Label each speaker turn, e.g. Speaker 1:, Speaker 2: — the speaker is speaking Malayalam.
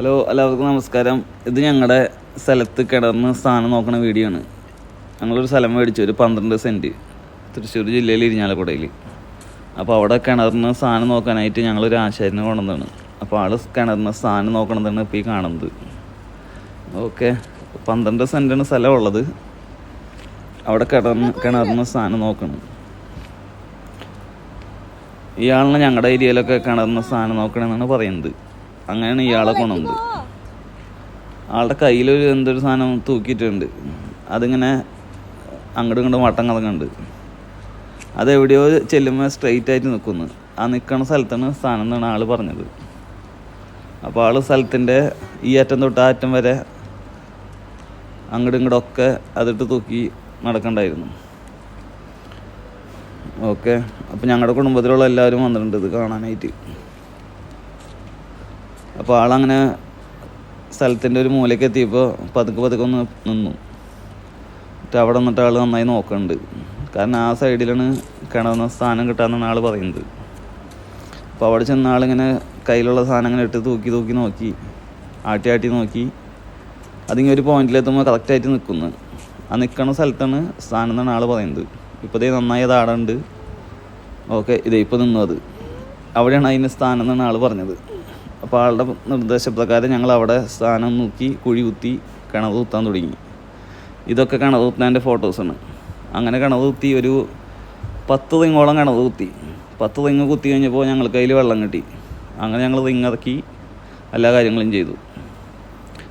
Speaker 1: ഹലോ എല്ലാവർക്കും നമസ്കാരം. ഇത് ഞങ്ങളുടെ സ്ഥലത്ത് കിടന്ന് സ്ഥാനം നോക്കണ വീഡിയോ ആണ്. ഞങ്ങളൊരു സ്ഥലം മേടിച്ചു ഒരു പന്ത്രണ്ട് സെന്റ് തൃശ്ശൂർ ജില്ലയിൽ ഇരിഞ്ഞാലക്കുടയിൽ അപ്പോൾ അവിടെ കിണറിന് സ്ഥാനം നോക്കാനായിട്ട് ഞങ്ങളൊരു ആശാരിനെ കൊണ്ടുവന്നാണ് അപ്പോൾ ആൾ കിണറിന് സ്ഥാനം നോക്കണതാണ് ഇപ്പോൾ ഈ കാണുന്നത്. ഓക്കെ പന്ത്രണ്ട് സെന്റാണ് സ്ഥലം ഉള്ളത്. അവിടെ കിടന്ന് കിണറിന് സ്ഥാനം നോക്കണം. ഇയാളിനെ ഞങ്ങളുടെ ഏരിയയിലൊക്കെ കിണറിന് സ്ഥാനം നോക്കണമെന്നാണ് പറയുന്നത്. അങ്ങനെയാണ് ഇയാളെ കൊണ്ടുവന്നത്. ആളുടെ കയ്യിലൊരു എന്തൊരു സാധനം തൂക്കിയിട്ടുണ്ട്. അതിങ്ങനെ അങ്ങോട്ടും ഇങ്ങോട്ടും വട്ടം കറങ്ങുന്നുണ്ട്. അതെവിടെയോ ചെല്ലുമ്പോൾ സ്ട്രെയിറ്റ് ആയിട്ട് നിൽക്കുന്നു ആ നിൽക്കുന്ന സ്ഥലത്താണ് സ്ഥാനം എന്നാണ് ആൾ പറഞ്ഞത്. അപ്പോൾ ആൾ സ്ഥലത്തിന്റെ ഈ അറ്റം തൊട്ട് ആ അറ്റം വരെ അങ്ങോട്ടും ഇങ്ങോട്ടും ഒക്കെ അതിട്ട് തൂക്കി നടക്കണ്ടായിരുന്നു. ഓക്കെ. അപ്പോൾ ഞങ്ങളുടെ കുടുംബത്തിലുള്ള എല്ലാവരും വന്നിട്ടുണ്ട് ഇത് കാണാനായിട്ട്. അപ്പോൾ ആളങ്ങനെ സ്ഥലത്തിന്റെ ഒരു മൂലയ്ക്ക് എത്തിയപ്പോൾ പതുക്കെ പതുക്കെ ഒന്ന് നിന്നു. എന്നിട്ട് അവിടെ നിന്നിട്ട് ആൾ നന്നായി നോക്കുന്നുണ്ട് കാരണം ആ സൈഡിലാണ് കിണറുന്ന സ്ഥാനം കിട്ടാമെന്നാണ് ആൾ പറയുന്നത്. അപ്പോൾ അവിടെ ചെന്ന ആളിങ്ങനെ കയ്യിലുള്ള സാധനം ഇങ്ങനെ ഇട്ട് തൂക്കി തൂക്കി നോക്കി ആട്ടി ആട്ടി നോക്കി. അതിങ്ങനെ ഒരു പോയിന്റിലെത്തുമ്പോൾ കറക്റ്റായിട്ട് നിൽക്കുന്നു ആ നിൽക്കുന്ന സ്ഥലത്താണ് സ്ഥാനം എന്നാണ് ആൾ പറയുന്നത്. ഇപ്പോൾ ഇതേ നന്നായി അത് ആടുണ്ട്. ഓക്കെ ഇതേ ഇപ്പോൾ നിന്നു അത്. അവിടെയാണ് അതിന്റെ സ്ഥാനം എന്നാണ് ആൾ പറഞ്ഞത്. അപ്പോൾ ആളുടെ നിർദ്ദേശപ്രകാരം ഞങ്ങൾ അവിടെ സ്ഥാനം നോക്കി കുഴി കുത്തി കിണർ കുത്താൻ തുടങ്ങി. ഇതൊക്കെ കിണർ കുത്താന്റെ ഫോട്ടോസാണ്. അങ്ങനെ കിണർ കുത്തി ഒരു പത്ത് റിങ്ങോളം കിണർ കുത്തി. പത്ത് റിങ് കുത്തി കഴിഞ്ഞപ്പോൾ ഞങ്ങൾക്ക് അതിൽ വെള്ളം കിട്ടി. അങ്ങനെ ഞങ്ങൾ റിങ് ഇറക്കി എല്ലാ കാര്യങ്ങളും ചെയ്തു.